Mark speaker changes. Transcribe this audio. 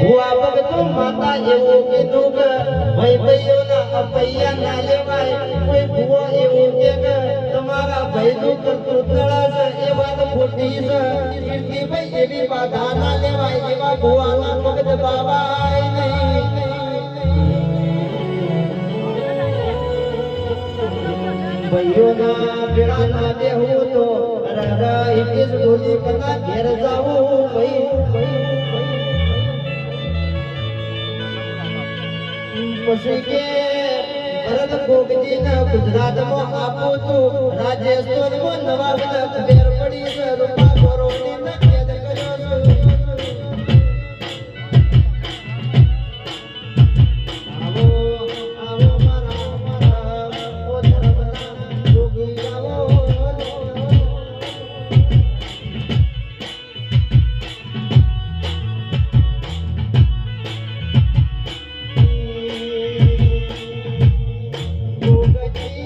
Speaker 1: ભુવા ભગતો માતા એવું કીધું કે, ભાઈ ભાઈઓના અપૈયા ના લેવાય, કોઈ ભુવા એવું કે તમારા ભાઈનું કરતું તળા છે એ વાત ખોટી છે. કીર્તિભાઈ એવી બાધા ના લેવાય, એવા ભુવાના ભગત દબાવાય નહીં. ભાઈઓના ભેળા ના દેવું તો પછી કે ભરત ગોગજીને ગુજરાતમાં આપું છું. રાજસ્થાનમાં નવા બધા ઘેર પડી છે રૂપા ગોરોની ಹೋಗಿ